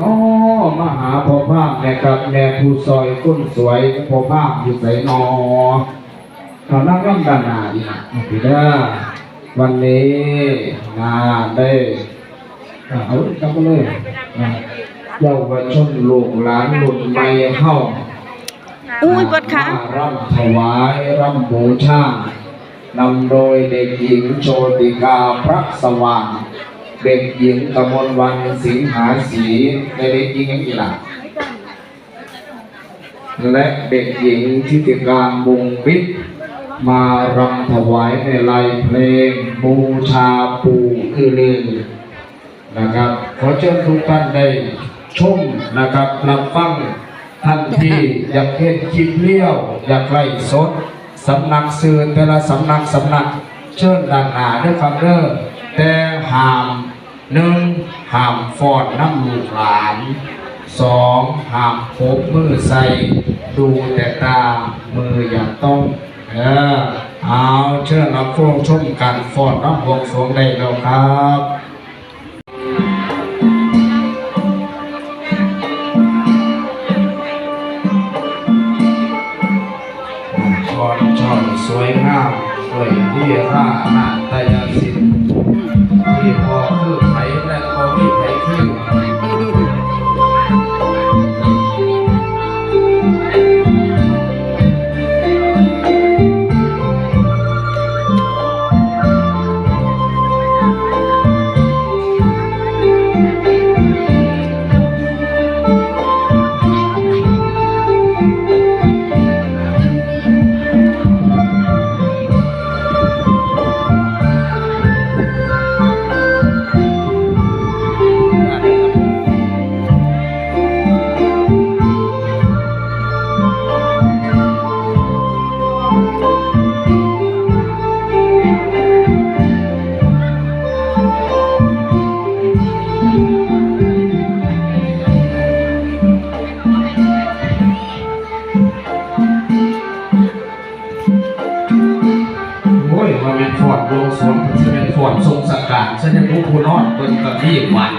น้อมาหาพ่อภาพแม่กับแม่ผู้ซอยก้นสวยพ่อภาพอยู่ใส่นอเขานั่งร่ำดานาดีนะพี่เด้อวันนี้นาได้อ่าเอาจับมาเลยอ่าเยาวชนลูกหลานหลุดไม่เข้าอุ้ยปวดขาร่ำถวายร่ำบูชานำโดยเด็กหญิงโชติกาพระสว่าง เด็กหญิงกมลวันสิงหาสีในเด็กหญิงยังอีกล่ะและเด็กหญิงทิติการมุงวิทย์มารำถวายในลายเพลงบูชาปูคือลือนะครับ ขอเชิญทุกท่านได้ชมนะครับรับฟังท่านที่อยากเห็นคลิปเลี้ยว อยากไล่สดสำนักสื่อแต่ละสำนักสำนักเชิญด้านหน้าด้วยครับเด้อแต่ห้าม หนึ่งห้ามฟอดน้ำลูกหลานสองห้ามพบมือใส่ ดูแต่ตา มืออย่าต้อง เออ เอาเชิญรับฟังชมการฟอดน้ำบวงสวงได้แล้วครับก่อนช่อนสวยงามด้วยที่รานาตยสินที่ ฉันยังรู้ผู้นอนเปินกับที่วัน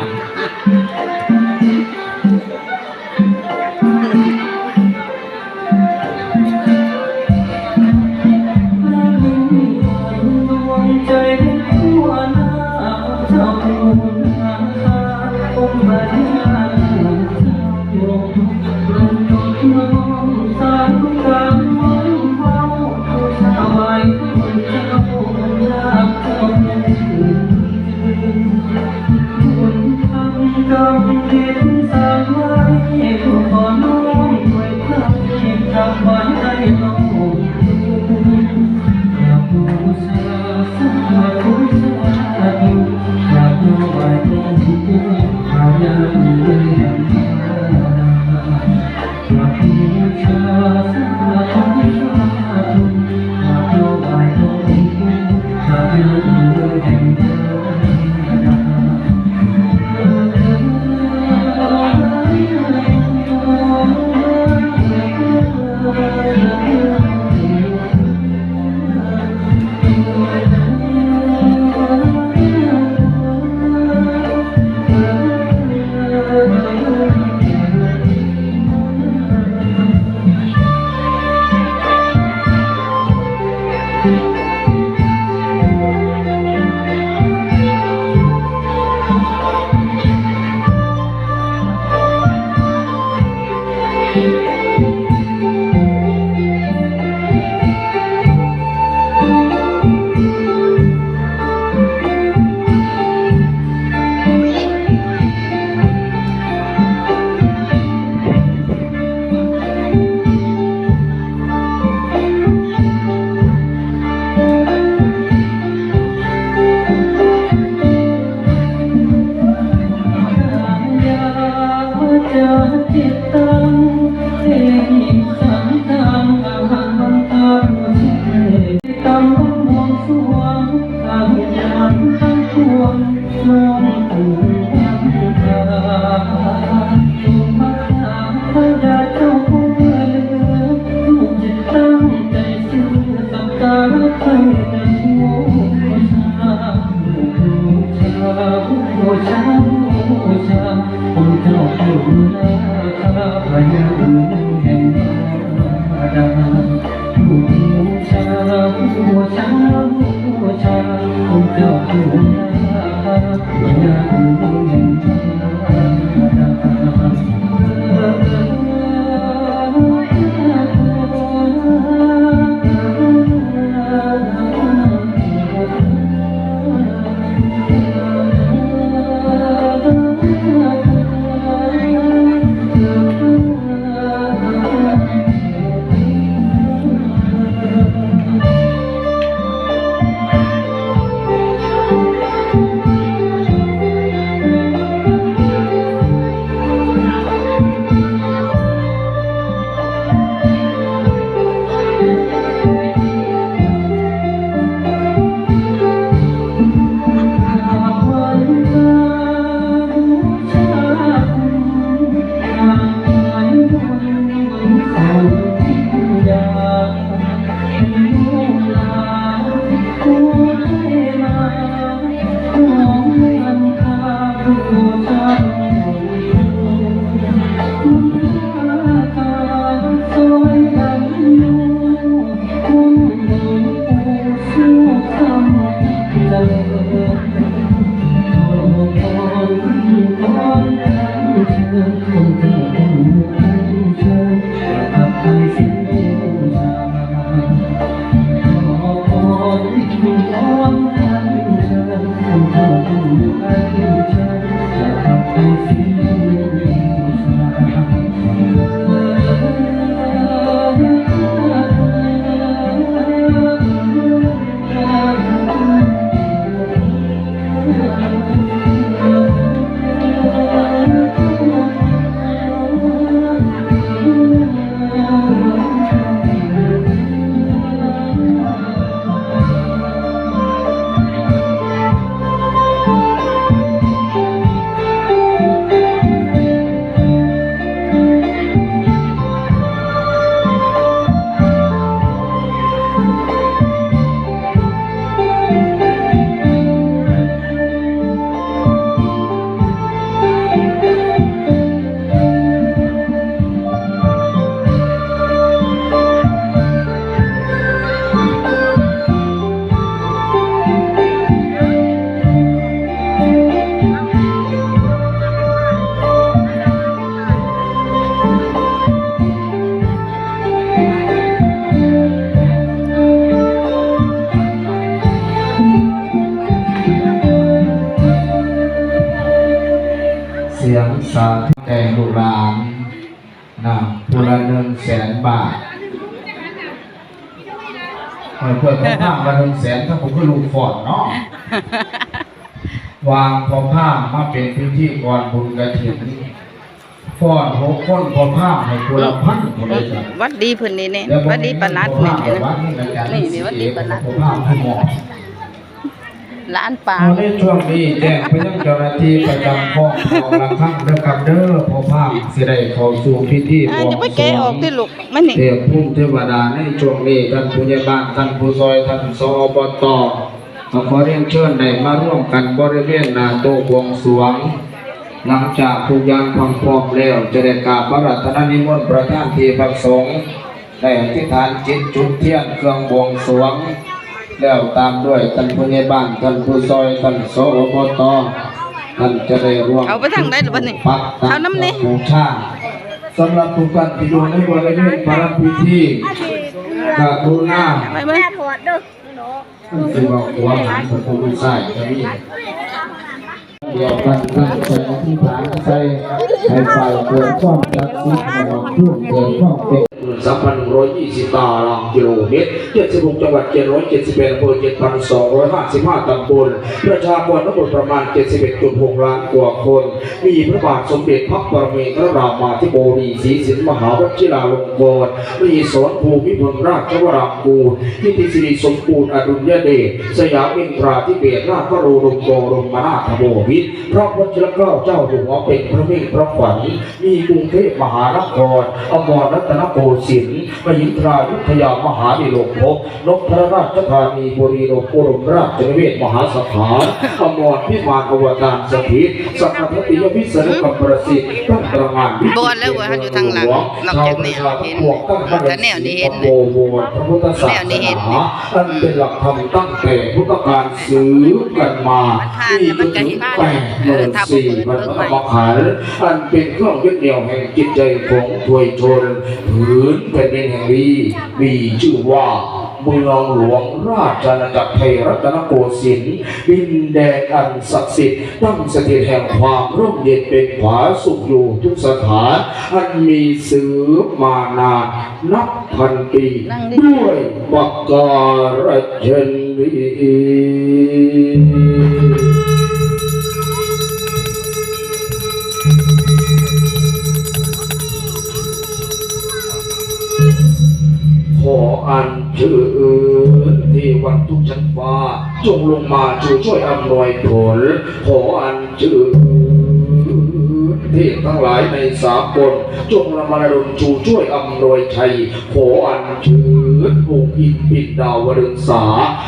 อ เนะผู้ละหนึ่งแสนบาทเออเพื่อนพอผ้าละหนึ่งแสนถ้าผมก็ลูกฟอดเนาะวางพอผ้ามาเป็นพื้นที่ก่อนบุญกระถิ่นฟอดหกคนพอผ้าให้คนละพันคนเลยจ้ะวัดดีเพิ่นนี่เนี่ยแล้ววัดดีปานัดพอนี่ผ้าเห็นวัดไหมนี่นะจ๊ะนี่นี่วัดดีปานัดพอผ้าผู้ หมอร้านปลาเอาในช่วงนี้แจ้งไปยังเจ้าหน้าที่ประจำห้องของละครั้งเด้อครับเด้อพอภาพสิได้เข้าสู่พิธีบอ่าวงจะไปสรแกะวออกงที่ลูกมันนี่เทพภูมิเทวดาในช่วงนี้ท่านผู้ใหญ่บ้านท่านผู้ซอยท่านสอบตขอขอเรียนเชิญได้มาร่วมกันบริเวณหน้าโต๊ะบวงสรวงหลังจากทุกอย่างพร้อมแล้วจะได้กราบพระรัตนนิมนต์ประธานที่พักสงฆ์ได้อธิษฐานจิตจุดเทียนเครื่องบวงสรวง แล้วตามด้วยท่านผู้ใหญ่บ้านท่านผู้ซอยท่านสอบตท่านจะได้ร่วมเอาไปทางใดหรือบัดนี้ปักตาเอาน้ำนี่บูชาสำหรับทุกท่านที่อยู่ในบริเวณพระพิธีกรุณาไปเบิ่งถอดเด้อคือว่าหัวหางของผู้ใส่จะมีเดียวกันท่านใส่ที่ฐานใส่ให้ฝ่ายเกิดความจักสิทธิ์ของผู้เกิดความเป็น สามพันหนึ่งร้อยยี่สิบตารางกิโลเมตรเจ็ดสิบหกจังหวัดเจ็ดร้อยเจ็ดสิบแปดอำเภอเจ็ดพันสองร้อยห้าสิบห้าตำบลประชากรทั้งหมดประมาณเจ็ดสิบเอ็ดจุดหกล้านกว่าคน มีพระบาทสมเด็จพระปรมินทรรามาธิบดีศรีสินมหาวชิราลงกรณ์มีสอนภูมิพลราชวรางกูลนิติสิริสมบูรณ์อดุลยเดชสยามอินทราธิเบศราชวโรดมโกรมนาถบพิตรพระวชิรเกล้าเจ้าหัวเป็นพระมิ่งพระขวัญมีกรุงเทพมหานครอมรรัตนโกสินทร์มหินทรายุทธยามหาดิโลกภพนพพระราชธานีบุรีโลกโอรมราชนิเวศมหาสถานอมรพิมานอวตารสถิตสัพพติยวิสรุปประสิทธิ์ตั้งตระงานวิจิตรบวชแล้วว่าท่านอยู่ทางหลังนอกจากแนวเห็นแต่แนวนี้เห็นโอโหวตพระพุทธศาสแนวนี้เห็นนาอันเป็นหลักธรรมตั้งแต่พุทธกาลสืบกันมามันผ่านแล้วมันก็เห็นแปดหมื่นสี่พันธรรมขันธ์อันเป็นเครื่องยึดเหนี่ยวแห่งจิตใจของทวยชนผืนแผ่นดินแห่งนี้มีชื่อว่าเมืองหลวงราชอาณาจักรไทยรัตนโกสินทร์ดินแดนอันศักดิ์สิทธิ์ตั้งสถิตแห่งความร่มเย็นเป็นผาสุขอยู่ทุกสถานอันมีสืบมานานนับพันปีนั่งดิด้วยปักการชนี อัญเชิญเทวันทุกชั้นฟ้าจงลงมาช่วยช่วยอำนวยผล ขออัญเชิญเทพทั้งหลายในสากลจงระมาดลชูช่วยอำนวยชัย ขออัญเชิญองค์อินปินดาวดึงสา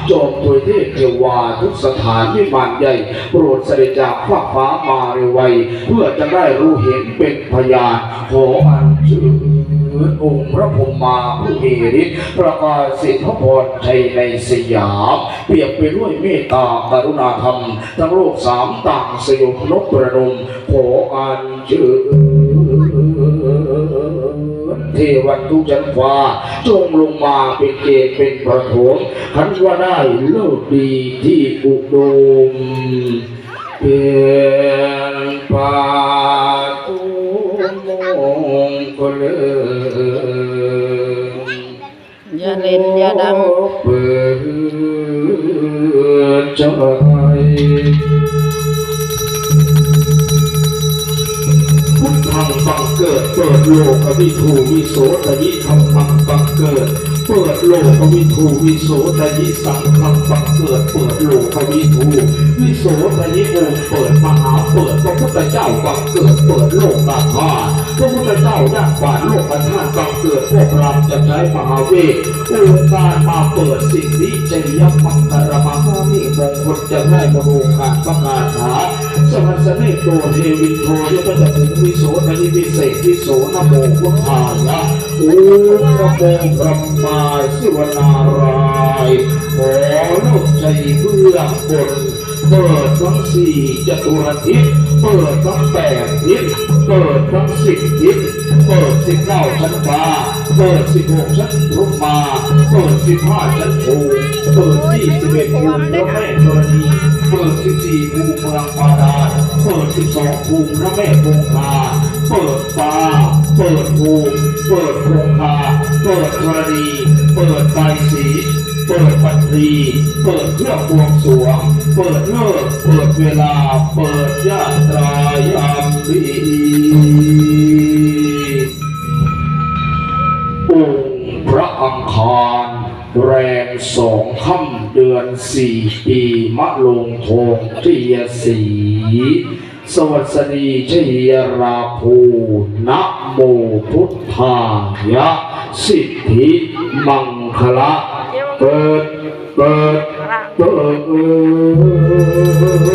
จอมถวยเทพเทวาทุกสถานวิมานใหญ่ โปรดเสด็จจากฟ้ากฟ้ามาเร็วไว เพื่อจะได้รู้เห็นเป็นพยาน ขออัญเชิญ องค์พระพรหมาผู้มีฤทธิ์ประกาศสิทธิพรชัยในสยาม เปรียบไปด้วยเมตตากรุณาธรรม ทั้งโลกสามต่างสยบนกประนมขออันเชิญเทวันทุกชั้นฟ้าจงลงมาเป็นเกณฑ์เป็นประโถมขันว่าได้เลิกดีที่อุดมเป็นปาตุมงคลย ล่นอย่าดังเปิดใจพุทธังบัง เกิด เปิดโลกวิถูวิโสทยิธรรมังบังเกิด เปิดโลกวิถูวิโสทยิสังฆังบังเกิด เปิดโลกวิถูวิโสทยิองค์เปิดมหาเปิดพระพุทธเจ้าบังเกิด เปิดโลกนาถาพระพุทธเจ้าย่างฝ่าโลกกันท่านบังเกิดพวกเราจะใช้มหาเวทองค์การมาเปิดสิ่งนี้จะยับมังคารมหามิมงคลจะได้บรรลุการประกาศหาสมัสเนโตเทวินโทยก็จะถึงวิโสทยิวิเศษวิโสนโมพุทธายะโอ้นโมพระมาสิวนารายขอโลกใจเบื้องบนเปิดทั้งสี่จตุรทิศเปิดทั้งแปดทิศเปิดทั้งสิบทิศเปิดสิบเก้าชั้นฟ้าเปิดสิบหกชั้นรุกมาเปิดสิบห้าชั้นภูเปิดยี่สิบเอ็ดภูพระแม่ธรณีเปิดสิบสี่ภูมิพลังปาดาล เปิดสิบสองภูมิพระแม่คงคาเปิดฟ้า เปิดภูมิเปิดคงคาเปิดธรณีเปิดใบายสีเปิดปัตรี เปิดเครื่องบวงสรวง เปิดเลิก เปิดเวลา เปิดยาตรายามดีองค์พระอังคารแรมสองค่ำ เดือนสี่ปีมะลงโทงทียสีสวัสดีชัยราภูนะโมพุทธายะสิทธิมังคละเปิดเปิดเปิด